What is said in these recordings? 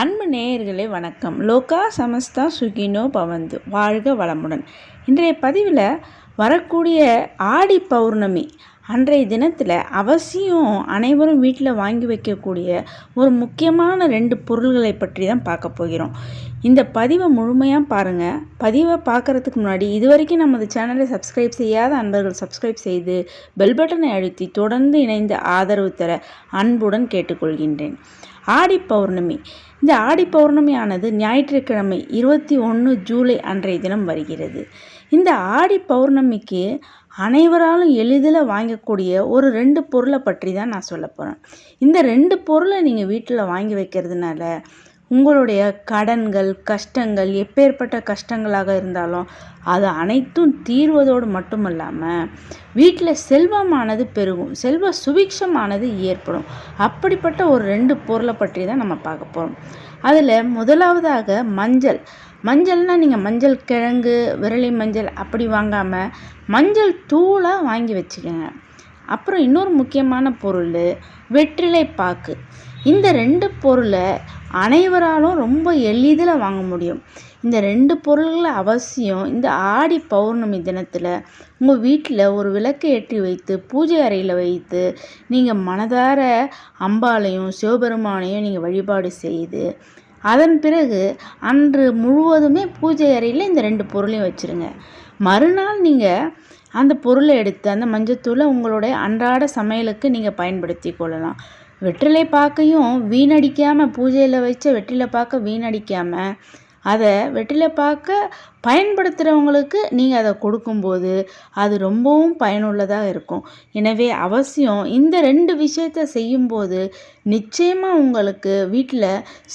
அன்பு நேயர்களே வணக்கம். லோகா சமஸ்தா சுகினோ பவந்து. வாழ்க வளமுடன். இன்றைய பதிவில் வரக்கூடிய ஆடி பௌர்ணமி அன்றைய தினத்தில் அவசியம் அனைவரும் வீட்டில் வாங்கி வைக்கக்கூடிய ஒரு முக்கியமான ரெண்டு பொருள்களை பற்றி தான் பார்க்க போகிறோம். இந்த பதிவை முழுமையாக பாருங்கள் பதிவை பார்க்குறதுக்கு முன்னாடி இது வரைக்கும் நமது சேனலை சப்ஸ்கிரைப் செய்யாத அன்பர்கள் சப்ஸ்கிரைப் செய்து பெல் பட்டனை அழுத்தி தொடர்ந்து இணைந்து ஆதரவு தர அன்புடன் கேட்டுக்கொள்கின்றேன். ஆடி பௌர்ணமி. இந்த ஆடி பௌர்ணமியானது ஞாயிற்றுக்கிழமை இருபத்தி ஒன்று ஜூலை அன்றைய தினம் வருகிறது. இந்த ஆடி பௌர்ணமிக்கு அனைவராலும் எளிதில் வாங்கக்கூடிய ஒரு ரெண்டு பொருளை பற்றி தான் நான் சொல்ல போகிறேன் இந்த ரெண்டு பொருளை நீங்கள் வீட்டில் வாங்கி வைக்கிறதுனால உங்களுடைய கடன்கள் கஷ்டங்கள் எப்பேற்பட்ட கஷ்டங்களாக இருந்தாலும் அது அனைத்தும் தீர்வதோடு மட்டுமல்லாமல் வீட்டில் செல்வமானது பெருகும். செல்வ சுபிக்ஷமானது ஏற்படும். அப்படிப்பட்ட ஒரு ரெண்டு பொருளை பற்றி தான் நம்ம பார்க்க போகிறோம் அதில் முதலாவதாக மஞ்சள். மஞ்சள்னால் நீங்கள் மஞ்சள் கிழங்கு விரலி மஞ்சள் அப்படி வாங்காமல் மஞ்சள் தூளாக வாங்கி வச்சுக்கோங்க. அப்புறம் இன்னொரு முக்கியமான பொருள் வெற்றிலை பாக்கு. இந்த ரெண்டு பொருளை அனைவராலும் ரொம்ப எளிதில் வாங்க முடியும். இந்த ரெண்டு பொருள்களை அவசியம். இந்த ஆடி பௌர்ணமி தினத்தில் உங்கள் வீட்டில் ஒரு விளக்கு ஏற்றி வைத்து பூஜை அறையில் வைத்து நீங்கள் மனதார அம்பாலையும் சிவபெருமானையும் நீங்கள் வழிபாடு செய்து அதன் பிறகு அன்று முழுவதுமே பூஜை அறையில் இந்த ரெண்டு பொருளையும் வச்சுருங்க. மறுநாள் நீங்கள் அந்த பொருளை எடுத்து அந்த மஞ்சத்தூளை உங்களுடைய அன்றாட சமையலுக்கு நீங்கள் பயன்படுத்தி கொள்ளலாம். வெற்றிலை பாக்கையும் வீணடிக்காமல் பூஜையில் வச்ச வெற்றிலை பாக்கை வீணடிக்காமல் அதை வெற்றிலை பாக்க பயன்படுத்துகிறவங்களுக்கு நீங்கள் அதை கொடுக்கும்போது அது ரொம்பவும் பயனுள்ளதாக இருக்கும். எனவே அவசியம் இந்த ரெண்டு விஷயத்த செய்யும்போது நிச்சயமாக உங்களுக்கு வீட்டில்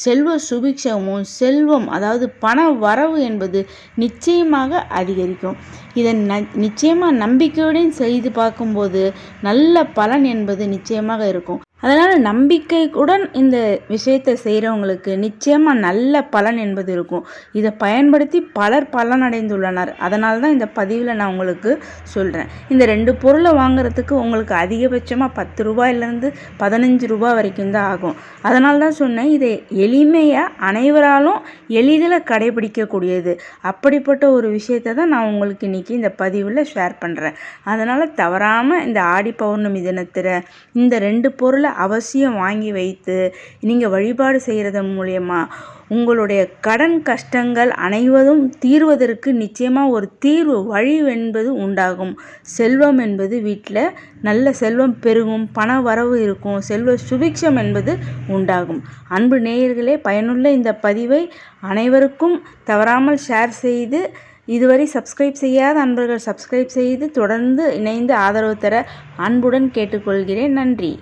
செல்வ சுபிக்ஷமும் செல்வம் அதாவது பண வரவு என்பது நிச்சயமாக அதிகரிக்கும். இதை ந நிச்சயமாக நம்பிக்கையுடன் செய்து பார்க்கும்போது நல்ல பலன் என்பது நிச்சயமாக இருக்கும். அதனால் நம்பிக்கைக்குடன் இந்த விஷயத்தை செய்கிறவங்களுக்கு நிச்சயமாக நல்ல பலன் என்பது இருக்கும். இதை பயன்படுத்தி பலர் பலனடைந்துள்ளனர். அதனால தான் இந்த பதிவில் நான் உங்களுக்கு சொல்கிறேன் இந்த ரெண்டு பொருளை வாங்குறதுக்கு உங்களுக்கு அதிகபட்சமாக பத்து ரூபாயிலேருந்து பதினஞ்சு ரூபா வரைக்கும் தான் ஆகும். அதனால தான் சொன்னேன் இதை எளிமையாக அனைவராலும் எளிதில் கடைபிடிக்கக்கூடியது. அப்படிப்பட்ட ஒரு விஷயத்தை தான் நான் உங்களுக்கு இன்றைக்கி இந்த பதிவில் ஷேர் பண்ணுறேன் அதனால் தவறாமல் இந்த ஆடி பௌர்ணமி தினத்தில் இந்த ரெண்டு பொருளை அவசியம் வாங்கி வைத்து நீங்கள் வழிபாடு செய்கிறதன் மூலயமா உங்களுடைய கடன் கஷ்டங்கள் அனைவதும் தீர்வதற்கு நிச்சயமாக ஒரு தீர்வு வழி என்பது உண்டாகும். செல்வம் என்பது வீட்டில் நல்ல செல்வம் பெருகும் பண வரவு இருக்கும் செல்வ சுபிக்ஷம் என்பது உண்டாகும். அன்பு நேயர்களே பயனுள்ள இந்த பதிவை அனைவருக்கும் தவறாமல் ஷேர் செய்து இதுவரை சப்ஸ்கிரைப் செய்யாத அன்பர்கள் சப்ஸ்கிரைப் செய்து தொடர்ந்து இணைந்து ஆதரவு தர அன்புடன் கேட்டுக்கொள்கிறேன். நன்றி.